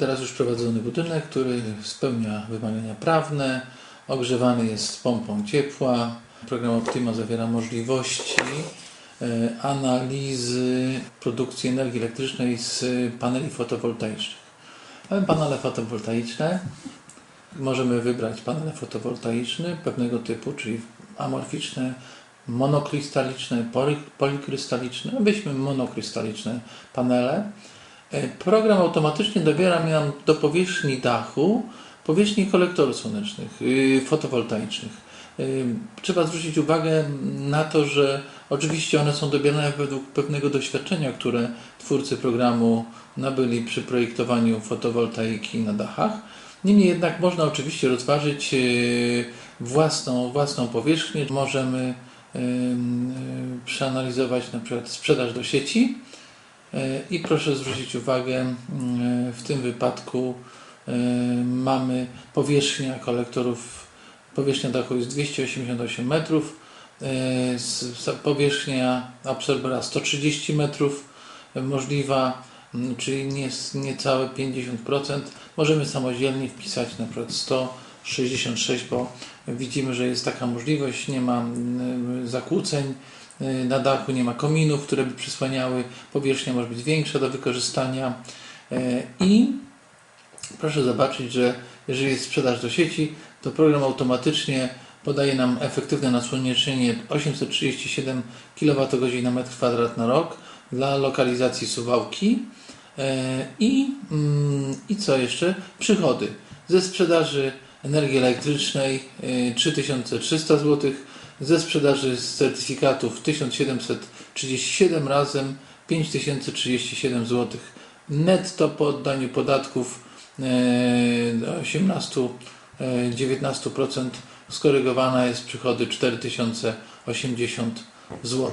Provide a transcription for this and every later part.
teraz już prowadzony budynek, który spełnia wymagania prawne, ogrzewany jest pompą ciepła. Program Optima zawiera możliwości e, analizy produkcji energii elektrycznej z paneli fotowoltaicznych. Mamy panele fotowoltaiczne. Możemy wybrać panele fotowoltaiczne pewnego typu, czyli amorficzne, monokrystaliczne, polikrystaliczne. Weźmy monokrystaliczne panele. E, Program automatycznie dobiera nam do powierzchni dachu powierzchni kolektorów słonecznych, yy, fotowoltaicznych. Yy, Trzeba zwrócić uwagę na to, że oczywiście one są dobierane według pewnego doświadczenia, które twórcy programu nabyli przy projektowaniu fotowoltaiki na dachach. Niemniej jednak można oczywiście rozważyć yy, własną, własną powierzchnię. Możemy przeanalizować na przykład sprzedaż do sieci I proszę zwrócić uwagę, mm, w tym wypadku e, mamy powierzchnia kolektorów, powierzchnia dachu jest 288 metrów, e, powierzchnia absorbera 130 metrów e, możliwa, m, czyli nie, niecałe 50%. Możemy samodzielnie wpisać na przykład 166, bo widzimy, że jest taka możliwość, nie ma mm, zakłóceń na dachu, nie ma kominów, które by przysłaniały, powierzchnia może być większa do wykorzystania. E, i proszę zobaczyć, że jeżeli jest sprzedaż do sieci, to program automatycznie podaje nam efektywne nasłonecznienie 837 kWh na metr kwadrat na rok dla lokalizacji Suwałki. E, i, mm, i co jeszcze? Przychody. Ze sprzedaży energii elektrycznej e, 3300 zł, ze sprzedaży z certyfikatów 1737 razem 5037 zł. Netto po oddaniu podatków e, do 18-19% skorygowana jest przychody 4080 zł.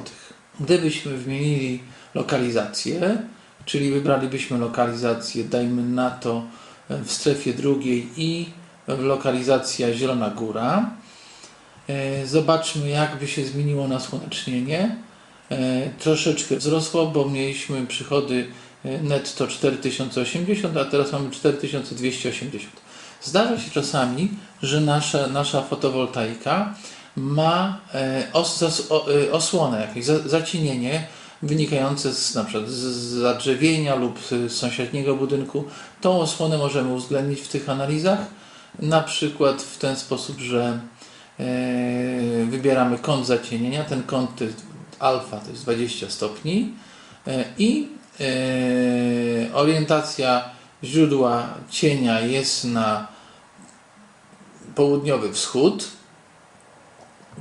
Gdybyśmy wymienili lokalizację, czyli wybralibyśmy lokalizację, dajmy na to e, w strefie drugiej i lokalizacja Zielona Góra, E, Zobaczmy, jak by się zmieniło nasłonecznienie. E, Troszeczkę wzrosło, bo mieliśmy przychody e, netto 4080, a teraz mamy 4280. Zdarza się czasami, że nasza, nasza fotowoltaika ma e, os, zas, o, e, osłonę, jakieś za, zacienienie wynikające z, na przykład z zadrzewienia lub z sąsiedniego budynku. Tą osłonę możemy uwzględnić w tych analizach, na przykład w ten sposób, że e, wybieramy kąt zacienienia. Ten kąt to jest alfa to jest 20 stopni e, i e, orientacja źródła cienia jest na południowy wschód.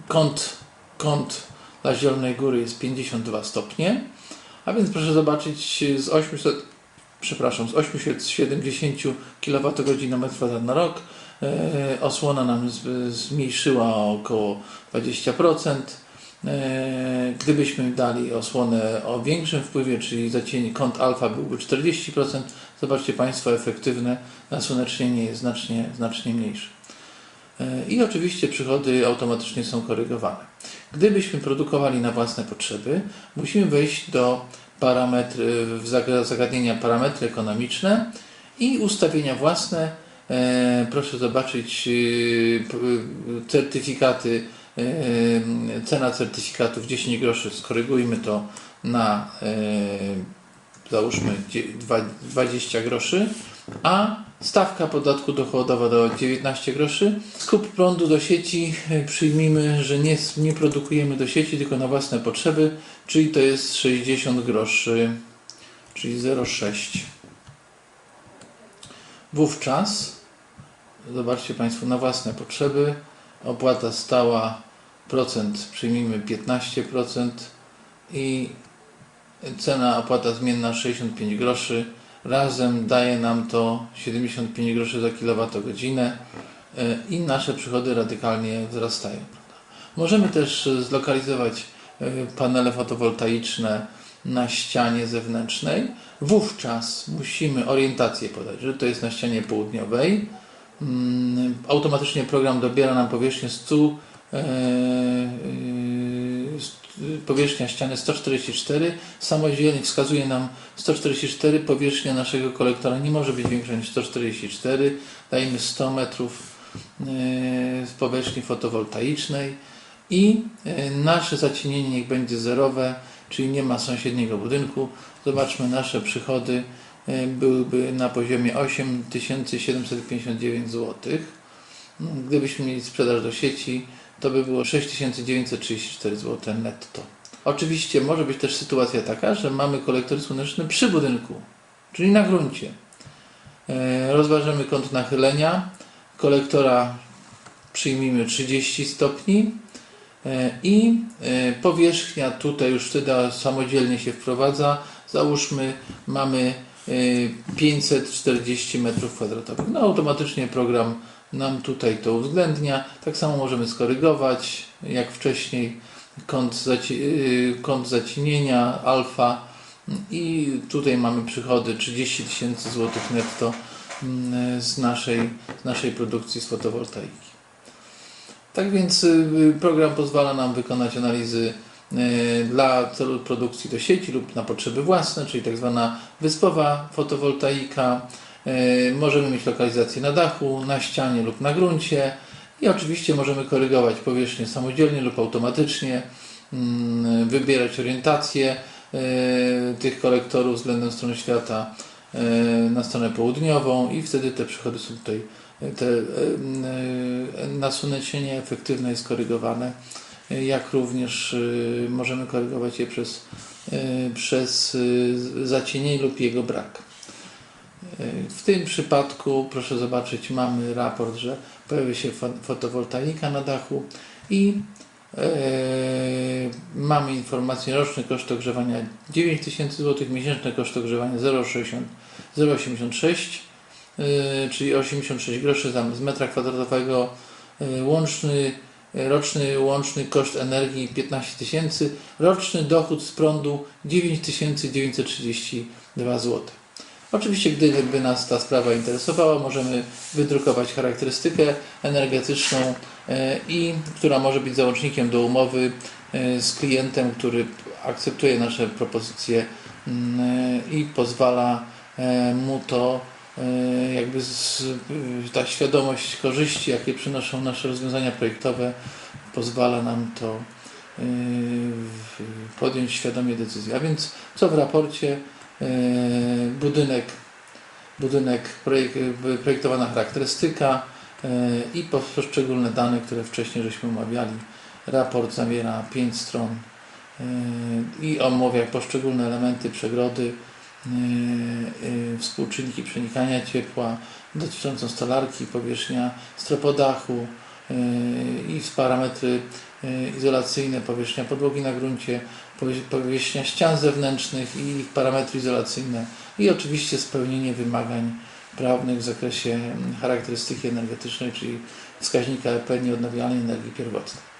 Kąt, kąt dla Zielonej Góry jest 52 stopnie. A więc proszę zobaczyć z 800, przepraszam, z 870 kWh na metr na rok e, osłona nam zmniejszyła o około 20%. E, Gdybyśmy dali osłonę o większym wpływie, czyli zacień kąt alfa byłby 40%, zobaczcie Państwo, efektywne nasłonecznienie jest znacznie, znacznie mniejsze. E, I oczywiście przychody automatycznie są korygowane. Gdybyśmy produkowali na własne potrzeby, musimy wejść do parametry, zagadnienia parametry ekonomiczne i ustawienia własne. E, Proszę zobaczyć e, e, certyfikaty, cena certyfikatów 10 groszy, skorygujmy to na załóżmy dzie- dwa- 20 groszy, a stawka podatku dochodowa do 19 groszy. Skup prądu do sieci przyjmijmy, że nie, nie produkujemy do sieci, tylko na własne potrzeby, czyli to jest 60 groszy, czyli 0,6. Wówczas, zobaczcie Państwo, na własne potrzeby opłata stała procent, przyjmijmy 15% i cena opłata zmienna 65 groszy. Razem daje nam to 75 groszy za kilowatogodzinę e, i nasze przychody radykalnie wzrastają. Możemy też zlokalizować e, panele fotowoltaiczne na ścianie zewnętrznej. Wówczas musimy orientację podać, że to jest na ścianie południowej. Mm, Automatycznie program dobiera nam powierzchnię 100, e, e, y, powierzchnia ściany 144, samodzielnie wskazuje nam 144, powierzchnia naszego kolektora nie może być większa niż 144, dajemy 100 metrów y, z powierzchni fotowoltaicznej i y, nasze zacienienie niech będzie zerowe, czyli nie ma sąsiedniego budynku. Zobaczmy nasze przychody y, byłyby na poziomie 8759 zł. Gdybyśmy mieli sprzedaż do sieci, to by było 6934 zł netto. Oczywiście może być też sytuacja taka, że mamy kolektor słoneczny przy budynku, czyli na gruncie. E, Rozważymy kąt nachylenia. Kolektora przyjmijmy 30 stopni e, i e, powierzchnia tutaj już wtedy samodzielnie się wprowadza. Załóżmy mamy e, 540 m2. No automatycznie program nam tutaj to uwzględnia. Tak samo możemy skorygować, jak wcześniej, kąt, zaci- yy, kąt zacinienia alfa i tutaj mamy przychody 30 tysięcy złotych netto mm, z naszej, z naszej produkcji z fotowoltaiki. Tak więc y, program pozwala nam wykonać analizy y, dla celu produkcji do sieci lub na potrzeby własne, czyli tak zwana wyspowa fotowoltaika. Y, Możemy mieć lokalizację na dachu, na ścianie lub na gruncie i oczywiście możemy korygować powierzchnię samodzielnie lub automatycznie, mm, wybierać orientację y, tych kolektorów względem strony świata y, na stronę południową i wtedy te przychody są tutaj, te nasunięcie efektywne jest korygowane, jak również możemy korygować je przez, przez zacienienie lub jego brak. W tym przypadku, proszę zobaczyć, mamy raport, że pojawi się fo- fotowoltaika na dachu i e, mamy informację roczny koszt ogrzewania 9000 zł, miesięczny koszt ogrzewania 0,60 0,86 e, czyli 86 groszy z metra kwadratowego, e, łączny roczny łączny koszt energii 15 tysięcy, roczny dochód z prądu 9932 zł. Oczywiście, gdyby nas ta sprawa interesowała, możemy wydrukować charakterystykę energetyczną, e, i która może być załącznikiem do umowy e, z klientem, który akceptuje nasze propozycje mm, e, i pozwala mu to jakby ta świadomość korzyści, jakie przynoszą nasze rozwiązania projektowe, pozwala nam to podjąć świadomie decyzję. A więc co w raporcie? E, budynek, budynek projek, projektowana charakterystyka e, i po- poszczególne dane, które wcześniej żeśmy omawiali. Raport zawiera 5 stron e, i omawia poszczególne elementy przegrody, e, e, współczynniki przenikania ciepła, dotyczącą stolarki, powierzchnia stropodachu e, i parametry e, izolacyjne, powierzchnia podłogi na gruncie, powie- powierzchnia ścian zewnętrznych i ich parametry izolacyjne i oczywiście spełnienie wymagań prawnych w zakresie charakterystyki energetycznej, czyli wskaźnika EP nieodnawialnej energii pierwotnej.